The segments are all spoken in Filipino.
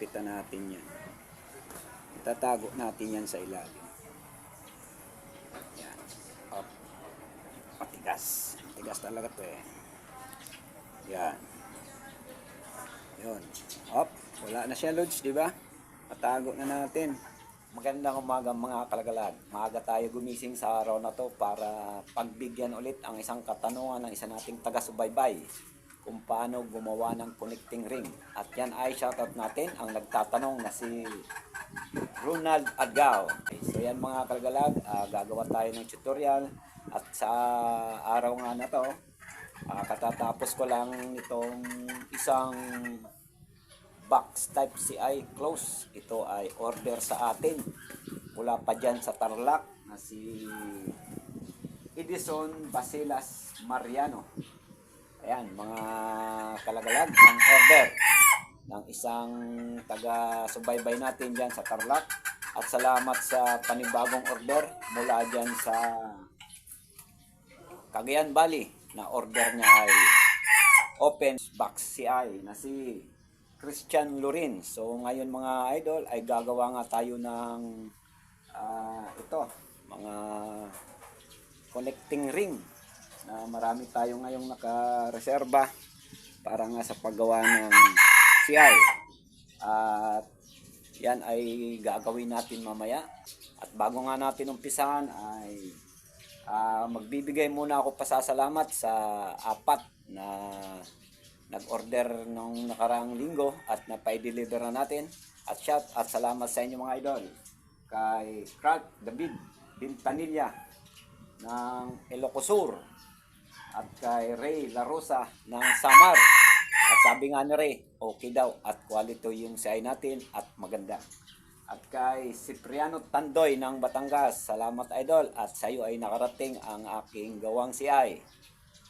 Gugupitan natin yan. Itatago natin yan sa ilalim. Yan. Up. Matigas. Matigas talaga to eh. Yan. Yun. Up. Wala na siya, Lods, di ba? Patago na natin. Magandang umaga mga kalagalag. Maaga tayo gumising sa araw na to para pagbigyan ulit ang isang katanungan ng isa nating taga-subaybay kung paano gumawa ng connecting ring. At yan ay shoutout natin ang nagtatanong na si Ronald Agaw. Okay, so yan mga kalagalag, ah, gagawa tayo ng tutorial at sa araw nga na to, ah, katatapos ko lang itong isang box type CI close. Ito ay order sa atin. Mula pa dyan sa Tarlac na si Edison Basilas Mariano. Ayan, mga kalagalag ang order ng isang taga-subaybay natin dyan sa Tarlac. At salamat sa panibagong order mula dyan sa Cagayan Valley na order niya ay open box CI na si Christian Lorin. So ngayon mga idol ay gagawa nga tayo ng ah, ito, mga connecting ring na marami tayo ngayong nakareserba para nga sa paggawa ng CI. At yan ay gagawin natin mamaya. At bago nga natin umpisahan ay ah, magbibigay muna ako pasasalamat sa apat na nag-order nung nakaraang linggo at napay-deliver na natin. At shout at salamat sa inyo mga idol. Kay Krat David Bintanilla ng Ilocosur at kay Ray La Rosa ng Samar. At sabi nga ni Ray, okay daw at quality yung CI natin at maganda. At kay Cipriano Tandoy ng Batangas, salamat idol at sa iyo ay nakarating ang aking gawang CI.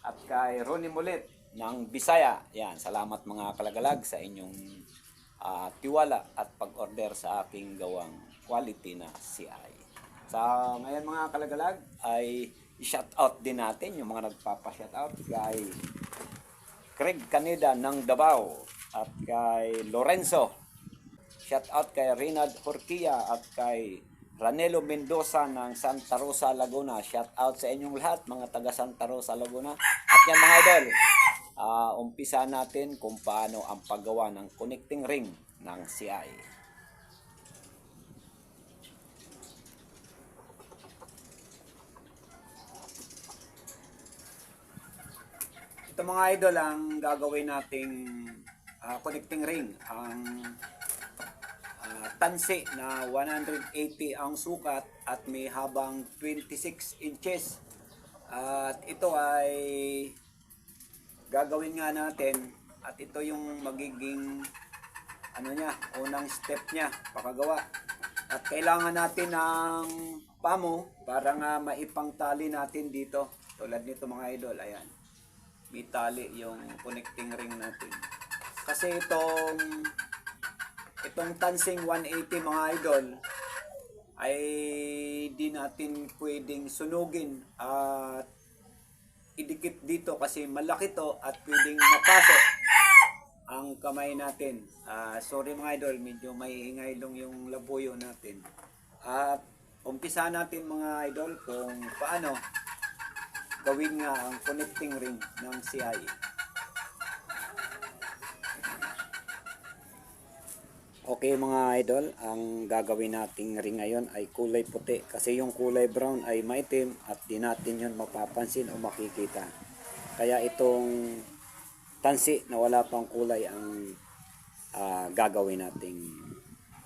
At kay Ronnie Mulit ng Bisaya, yan, salamat mga kalagalag sa inyong ah, tiwala at pag-order sa aking gawang quality na CI. Sa ngayon mga kalagalag ay i-shout out din natin yung mga nagpapa-shout out kay Craig Caneda ng Davao at kay Lorenzo. Shout out kay Reynald Horquilla at kay Ranelo Mendoza ng Santa Rosa, Laguna. Shout out sa inyong lahat mga taga Santa Rosa, Laguna. At yan mga idol, ah, umpisa natin kung paano ang paggawa ng connecting ring ng CI. Ito mga idol ang gagawin nating ah, connecting ring. Ang ah, tansi na 180 ang sukat at may habang 26 inches. At ito ay gagawin nga natin at ito yung magiging ano niya, unang step niya, pakagawa. At kailangan natin ng pamo para nga maipangtali natin dito. Tulad nito mga idol, ayan may tali yung connecting ring natin. Kasi itong itong Tansing 180 mga idol ay di natin pwedeng sunugin at idikit dito kasi malaki to at pwedeng mapasok ang kamay natin. Ah, sorry mga idol, medyo may ingay lang yung labuyo natin. At umpisa natin mga idol kung paano gawin nga ang connecting ring ng CI. Okay mga idol, ang gagawin nating ring ngayon ay kulay puti kasi yung kulay brown ay maitim at di natin yun mapapansin o makikita. Kaya itong tansi na wala pang kulay ang ah, gagawin nating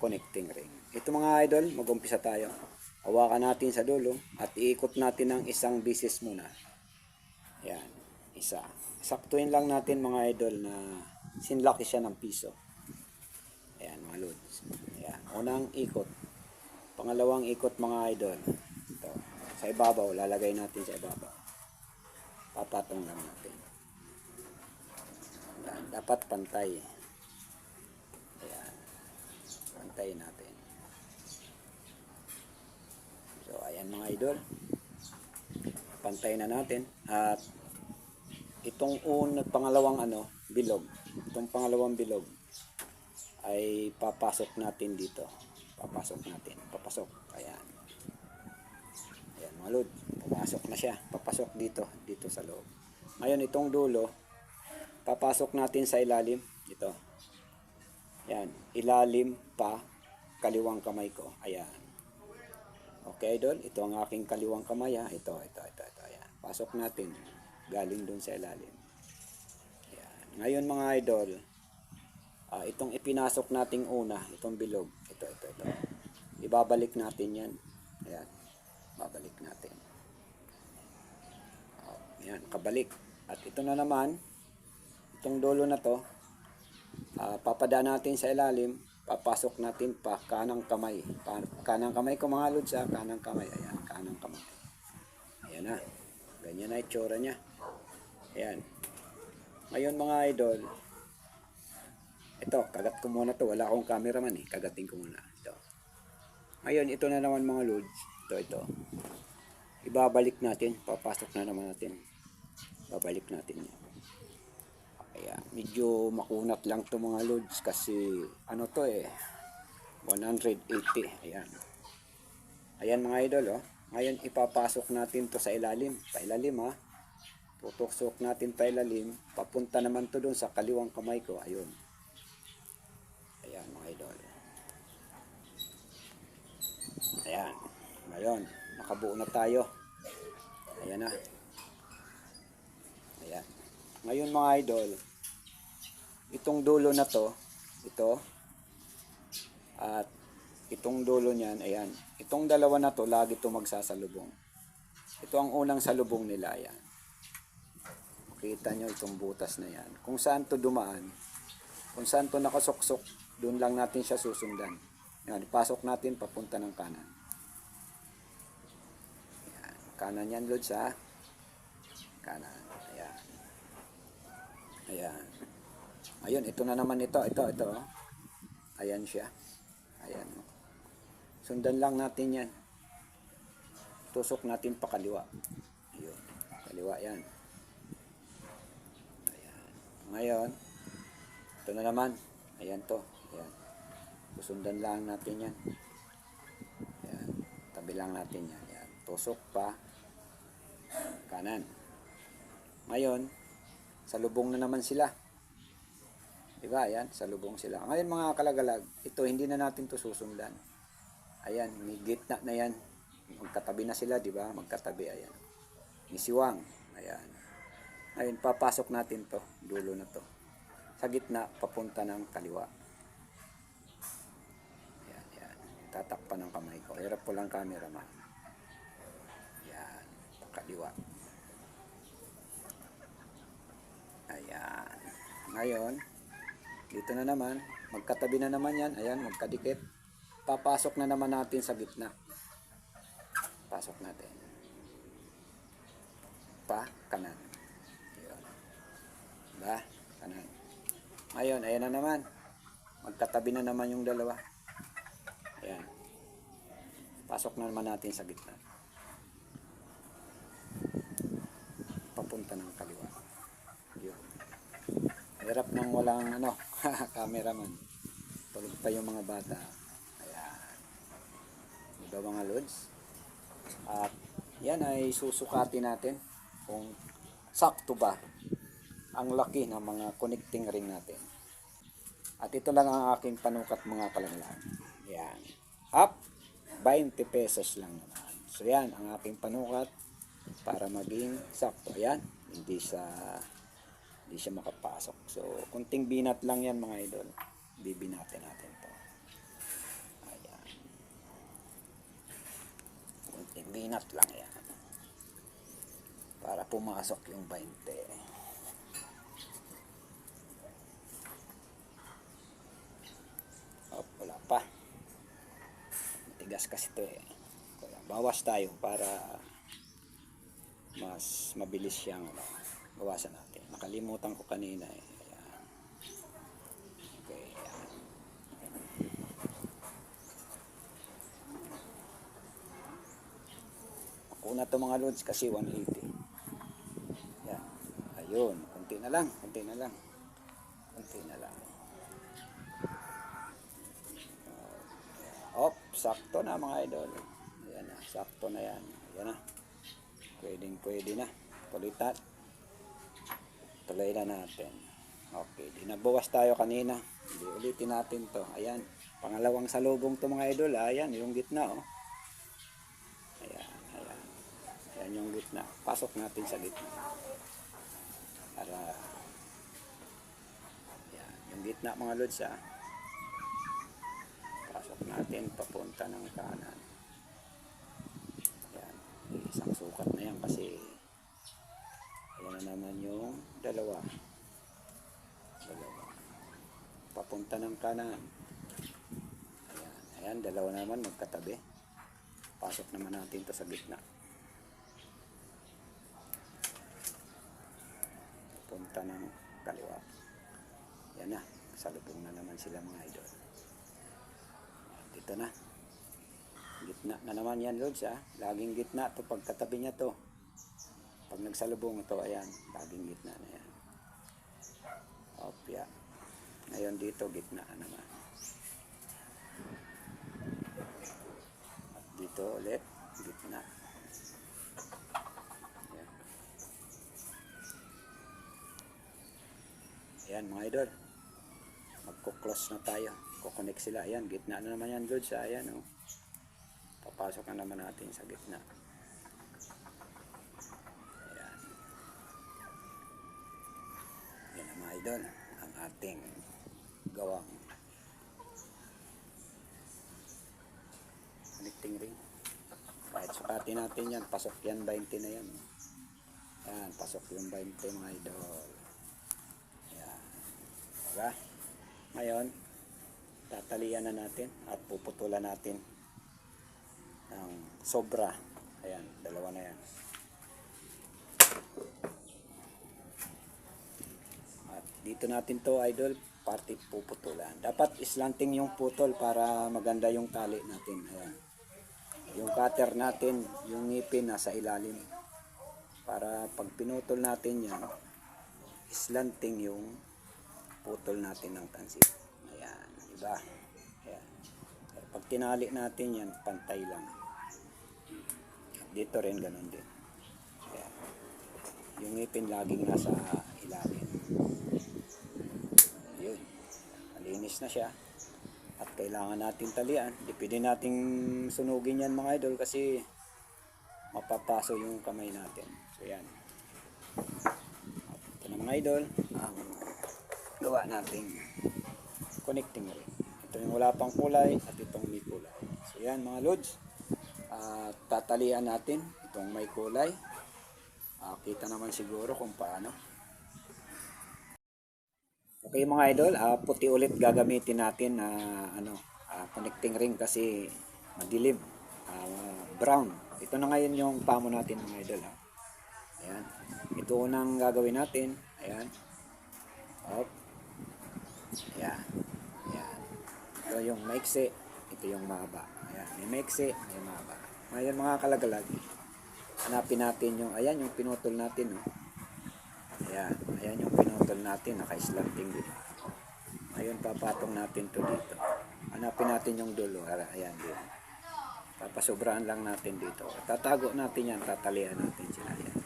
connecting ring. Ito mga idol, mag-umpisa tayo. Hawakan natin sa dulo at iikot natin ng isang bisis muna. Yan, isa. Saktuin lang natin mga idol na sinlaki siya ng piso. Ayan mga lods. Ayan, unang ikot. Pangalawang ikot mga idol. Ito, sa ibabaw, lalagay natin sa ibabaw. Papatong lang natin. Ayan, dapat pantay. Ayan, pantay natin. So, ayan mga idol. Pantay na natin. At itong un at pangalawang ano, bilog. Itong pangalawang bilog ay papasok natin dito. Papasok natin. Papasok. Ayan. Ayan mga lod. Pumasok na siya. Papasok dito. Dito sa loob. Ngayon itong dulo, papasok natin sa ilalim. Ito. Ayan. Ilalim pa kaliwang kamay ko. Ayan. Okay, idol. Ito ang aking kaliwang kamay ha. Ito, ito, ito, ito. Ayan. Pasok natin. Galing dun sa ilalim. Ayan. Ngayon mga idol, ah, itong ipinasok nating una, itong bilog. Ito, ito, ito. Ibabalik natin yan. Ayan. Babalik natin. Ayan, kabalik. At ito na naman, itong dulo na to, ah, papadaan natin sa ilalim, papasok natin pa kanang kamay. Kanang kamay ko mga lods ha, kanang kamay. Ayan, kanang kamay. Ayan na. Ganyan na itsura niya. Ayan. Ngayon mga idol, ito, kagat ko muna to. Wala akong cameraman eh. Kagatin ko muna. Ito. Ngayon, ito na naman mga lods. Ito, ito. Ibabalik natin. Papasok na naman natin. Babalik natin yan. Kaya medyo makunat lang to mga loads kasi ano to eh 180. Ayan. Ayan mga idol oh. Ngayon ipapasok natin to sa ilalim. Sa ilalim ha. Tutusok natin pa ilalim. Papunta naman to doon sa kaliwang kamay ko. Ayun. Ayan mga idol. Ayan. Ngayon, nakabuo na tayo. Ayan na. Ngayon mga idol, itong dulo na to, ito, at itong dulo niyan, ayan. Itong dalawa na to, lagi to magsasalubong. Ito ang unang salubong nila, ayan. Kita nyo itong butas na yan. Kung saan to dumaan, kung saan to nakasuksok, doon lang natin siya susundan. Yan, ipasok natin papunta ng kanan. Ayan, kanan yan, Lods, ha? Kanan. Ayan. Ayun, ito na naman ito. Ito, ito. oh. Ayan siya. Ayan. oh. Sundan lang natin yan. Tusok natin pa kaliwa. Ayun. Kaliwa yan. Ayan. Ngayon, ito na naman. Ayan to. Ayan. Susundan lang natin yan. Ayan. Tabi lang natin yan. Ayan. Tusok pa. Kanan. Ngayon, sa lubong na naman sila. Diba? Ayan, sa lubong sila. Ngayon mga kalagalag, ito hindi na natin to susundan. Ayan, may gitna na yan. Magkatabi na sila, di ba? Magkatabi, ayan. May siwang. Ayan. Ngayon, papasok natin to, dulo na to. Sa gitna, papunta ng kaliwa. Ayan, ayan. Tatakpan ng kamay ko. Hirap po lang camera, ma. Ayan, kaliwa. Ayan. Ngayon, dito na naman, magkatabi na naman yan. Ayan, magkadikit. Papasok na naman natin sa gitna. Pasok natin. Pa, kanan. Ayan. Ba, kanan. Ngayon, ayan na naman. Magkatabi na naman yung dalawa. Ayan. Pasok na naman natin sa gitna. Papunta ng kaliwa. Yun. Hirap nang walang ano, cameraman. Tulog pa yung mga bata. Ayan. Diba mga lods? At yan ay susukatin natin kung sakto ba ang laki ng mga connecting ring natin. At ito lang ang aking panukat mga kalanglang. Yan. Up, 20 pesos lang naman. So yan ang aking panukat para maging sakto. Ayan, hindi sa hindi siya makapasok. So, kunting binat lang yan mga idol. Bibinatin natin to. Ayan. Kunting binat lang yan. Para pumasok yung 20. Oh, wala pa. Matigas kasi to eh. Bawas tayo para mas mabilis siyang ano, bawasan natin. Nakalimutan ko kanina eh. Ayan. Okay, ayan. Ako na to mga loads kasi 180. Yan. Ayun, konti na lang, konti na lang. Konti na lang. sakto na mga idol. Ayan na, sakto na yan. Ayan na. Pwedeng pwede na. Kulitan. Tuloy na natin. Okay, di nagbawas tayo kanina. Hindi ulitin natin to. Ayan. Pangalawang salubong to mga idol. Ayan, yung gitna oh. Ayan, ayan. Ayan yung gitna. Pasok natin sa gitna. Para Ayan, yung gitna mga lods ah. Pasok natin papunta ng kanan. Ayan, isang sukat na yan kasi ayan na naman yung dalawa. Dalawa. Papunta ng kanan. Ayan, ayan dalawa naman magkatabi. Pasok naman natin to sa gitna. Papunta ng kaliwa. Yan na, salubong na naman sila mga idol. Dito na. Gitna na naman yan, Lods, ha? Laging gitna to pagkatabi niya to. Pag nagsalubong ito, ayan, laging gitna na yan. Opya. Ngayon dito, gitna na naman. At dito ulit, gitna. Ayan. Ayan mga idol. Magko-close na tayo. Kukonek sila. Ayan, gitna na naman yan, ha? Ayan, oh. Papasok na naman natin sa gitna. Ayan. Yan ang mga idol. Ang ating gawang connecting ring. Kahit sukatin natin yan, pasok yan 20 na yan. Ayan, pasok yung 20 mga idol. Ayan. Diba? Ngayon, tatalian na natin at puputulan natin ng sobra. Ayan, dalawa na yan. At dito natin to idol, party puputulan. Dapat islanting yung putol para maganda yung tali natin. Ayan. Yung cutter natin, yung ngipin nasa ilalim. Para pag pinutol natin yan, islanting yung putol natin ng tansit. Ayan, di ba? Ayan. Pag tinali natin yan, pantay lang. Dito rin ganun din. Ayan. Yung ngipin laging nasa ilalim. Yun. Malinis na siya. At kailangan natin talian. Di pwede nating sunugin yan mga idol kasi mapapaso yung kamay natin. So yan. At ito na mga idol. Ang gawa nating connecting ring. Ito yung wala pang kulay at itong may kulay. So yan mga lods. At tatalian natin itong may kulay. Ah, kita naman siguro kung paano. Okay mga idol, ah, puti ulit gagamitin natin na ano, ah, connecting ring kasi madilim. Ah, brown. Ito na ngayon yung pamo natin mga idol. Ha. Ayan. Ito unang gagawin natin. Ayan. Up. Ayan. Ayan. Ito yung maiksi. Ito yung mahaba. Ayan. May maiksi, may mahaba. Ngayon mga kalagalag, hanapin natin yung, ayan yung pinutol natin. Oh. Ayan. Ayan yung pinutol natin. Naka-slanting din. Ngayon papatong natin to dito. Hanapin natin yung dulo. Ayan dito. Papasobrahan lang natin dito. Tatago natin yan. Tatalian natin sila. Ayan.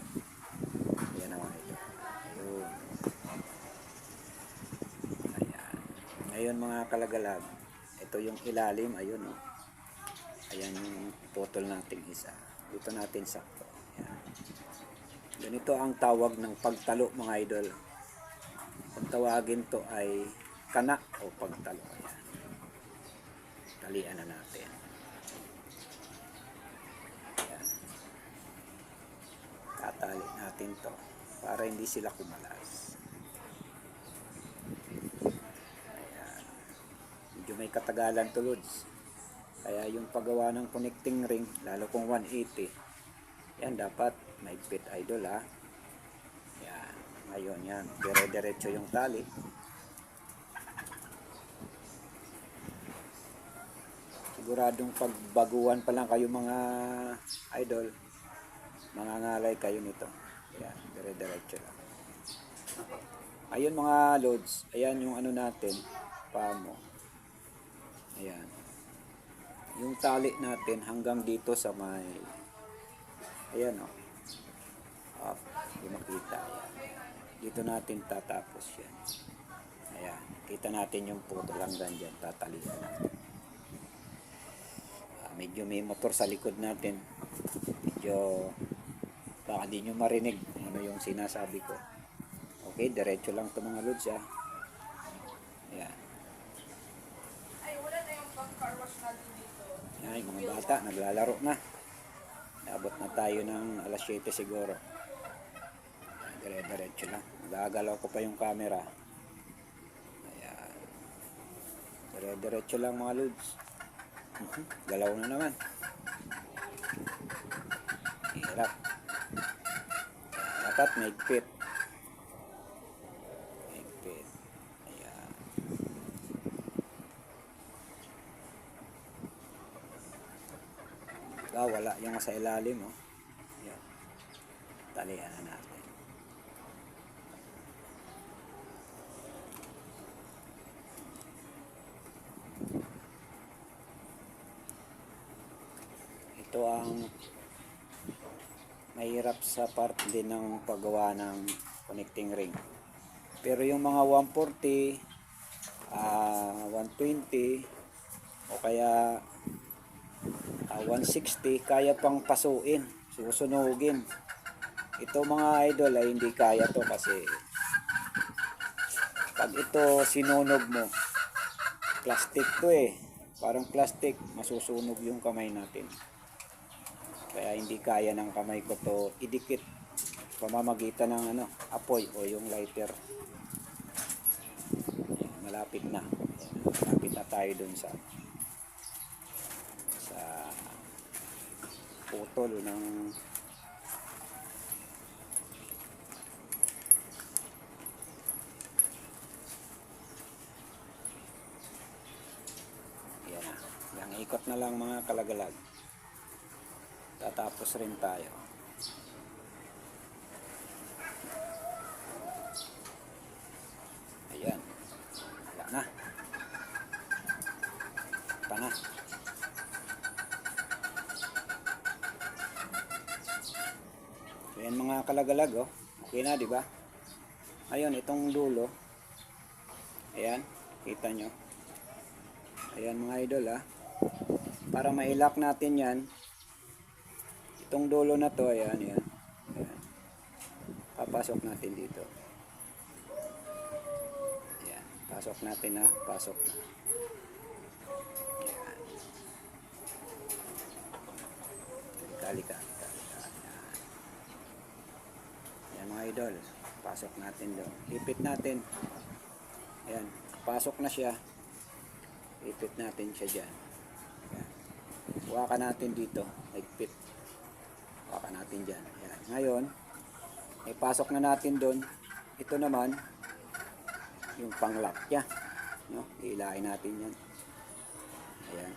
Ayan naman ito. Ayun. Ayan. Ngayon mga kalagalag, ito yung ilalim, ayun oh. Ayan yung putol nating isa. Dito natin sakto. Ayan. Ganito ang tawag ng pagtalo mga idol. Kung tawagin to ay kana o pagtalo. Ayan. Talian na natin. Ayan. Tatali natin to para hindi sila kumalas. Ayan. Medyo may katagalan to, Lods. Kaya yung paggawa ng connecting ring, lalo kung 180, yan dapat may fit idol ha. Ngayon yan, dire-diretso yung tali. Siguradong pagbaguhan pa lang kayo mga idol, mangangalay kayo nito. Yan, dire-diretso lang. Ayun mga loads, ayan yung ano natin, pamo. Ayan. Yung tali natin hanggang dito sa may ayan o. Oh. hindi makita. Ayan. Dito natin tatapos yan. Ayan. Kita natin yung putol hanggang dyan. Tatalian natin. Ah, medyo may motor sa likod natin. Medyo baka di nyo marinig kung ano yung sinasabi ko. Okay, diretso lang to mga lods ha. Ayan. Yan, yung mga bata, naglalaro na. Abot na tayo ng alas 7 siguro. Dire-diretso lang. Nagagalaw ko pa yung camera. Ayan. Dire-diretso lang mga lods. Mhm, Galaw na naman. Hirap. Dapat may pit. May pit. Ayan. Wala yung sa ilalim, oh. Yan. Talian na natin. Ito ang mahirap sa part din ng paggawa ng connecting ring. Pero yung mga 140, ah 120, o kaya Ah, 160 kaya pang pasuin susunugin. Ito mga idol ay hindi kaya to kasi pag ito sinunog mo plastic to eh. Parang plastic masusunog yung kamay natin kaya hindi kaya ng kamay ko to idikit. Pamamagitan ng ano apoy o yung lighter. Malapit na. Malapit na tayo dun sa sa putol ng yan na yung ikot na lang mga kalagalag tatapos rin tayo ayan wala na pa na So, yan mga kalagalag, oh. Okay na, di ba? Ayun, itong dulo. Ayan, kita nyo. Ayan mga idol, ah. Para mailak natin yan, itong dulo na to, ayan, ayan. ayan. Papasok natin dito. Ayan, pasok natin na, pasok na. Ayan. Kalika. Ayan. Mga idol. Pasok natin doon. Ipit natin. Ayan. Pasok na siya. Ipit natin siya dyan. Ayan. Huwakan natin dito. Ipit. Natin dyan. Ayan. Ngayon, ay pasok na natin doon. Ito naman, yung panglock niya. No? Ilain natin yan. Ayan.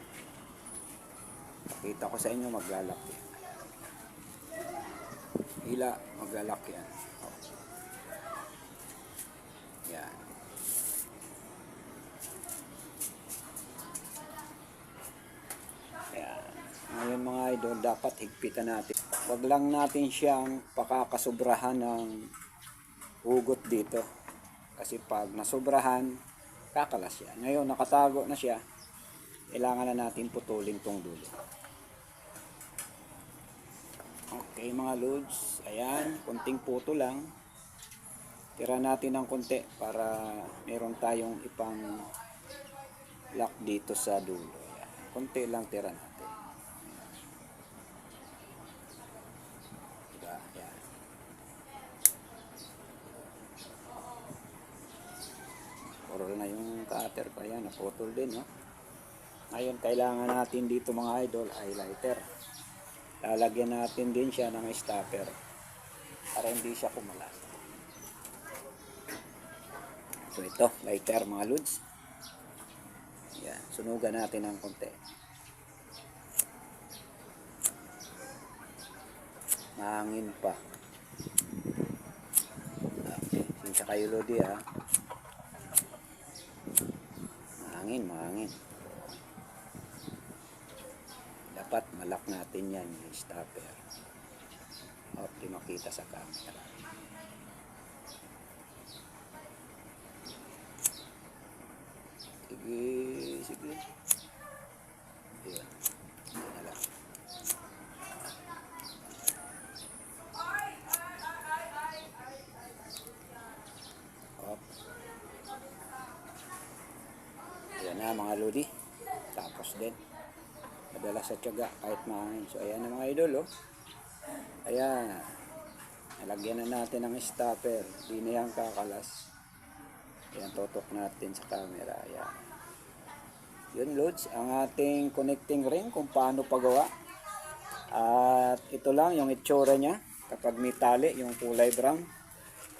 Pakita ko sa inyo maglalak yan. Hila, maglalak yan. Oh. Yan. Yan. Ngayon mga idol, dapat higpitan natin. Huwag lang natin siyang pakakasobrahan ng hugot dito. Kasi pag nasobrahan, kakalas siya. Ngayon, nakatago na siya. Kailangan na natin putulin tong dulo. Okay mga loads, ayan, konting puto lang. Tira natin ng konti para meron tayong ipang lock dito sa dulo. Ayan. Konti lang tira natin. Diba? Ayan. Puro na yung cutter pa yan, naputol din, no? Ngayon, kailangan natin dito mga idol, highlighter. Lalagyan natin din siya ng stopper para hindi siya kumalas so ito lighter mga lods. Yan sunugan natin ng konti. Mahangin pa. Okay sinsa kayo lodi ha mahangin mahangin dapat malak natin yan yung stopper. Di makita sa camera. Sige, sige. Ayan na lang. Op. Ayan na mga lodi. Tapos din. Madala sa tiyaga kahit mahangin. So ayan na mga idol oh. Ayan. Nalagyan na natin ng stopper. Di na yan kakalas. Ayan, tutok natin sa camera. Ayan. Yun, Lods, ang ating connecting ring kung paano pagawa. At ito lang yung itsura niya. Kapag may tali, yung kulay brown.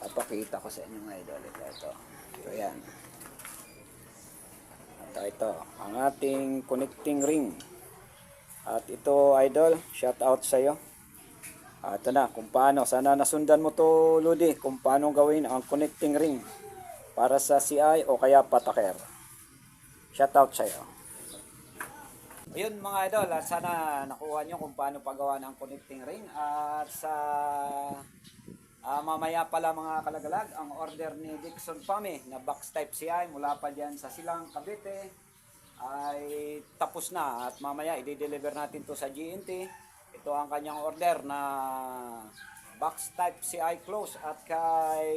Papakita ko sa inyo idol. Ito, ito. So, ayan. Ito. Ang ating connecting ring. At ito, idol, shout out sa iyo. At ito na, kung paano. Sana nasundan mo to, Ludi, kung paano gawin ang connecting ring para sa CI o kaya pataker. Shout out sa iyo. Ayun mga idol, at sana nakuha nyo kung paano paggawa ng connecting ring. At sa ah, mamaya pala mga kalagalag, ang order ni Dixon Pame na box type CI mula pa dyan sa Silang Cavite ay tapos na at mamaya i-deliver natin to sa GNT. Ito ang kanyang order na box type CI close at kay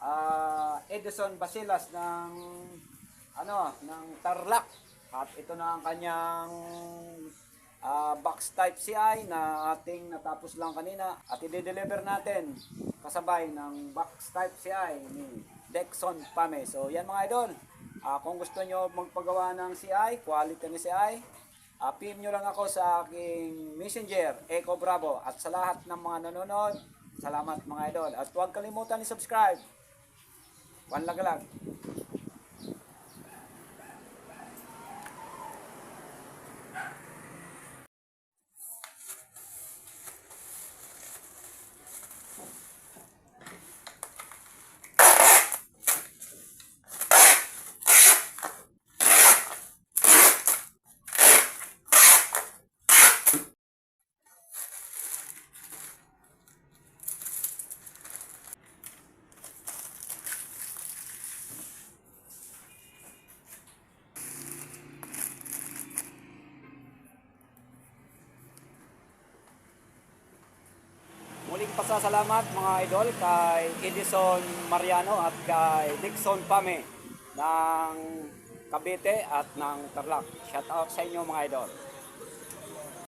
ah, Edison Basilas ng ano ng Tarlac at ito na ang kanyang ah, box type CI na ating natapos lang kanina at i-deliver natin kasabay ng box type CI ni Dexon Pame. So yan mga idol, Ah, kung gusto nyo magpagawa ng CI, quality ni CI, uh, PM nyo lang ako sa aking messenger, Eco Bravo. At sa lahat ng mga nanonood, salamat mga idol. At huwag kalimutan i-subscribe. One lang lang. Muling pasasalamat mga idol kay Edison Mariano at kay Dixon Pame ng Cavite at ng Tarlac. Shout out sa inyo mga idol.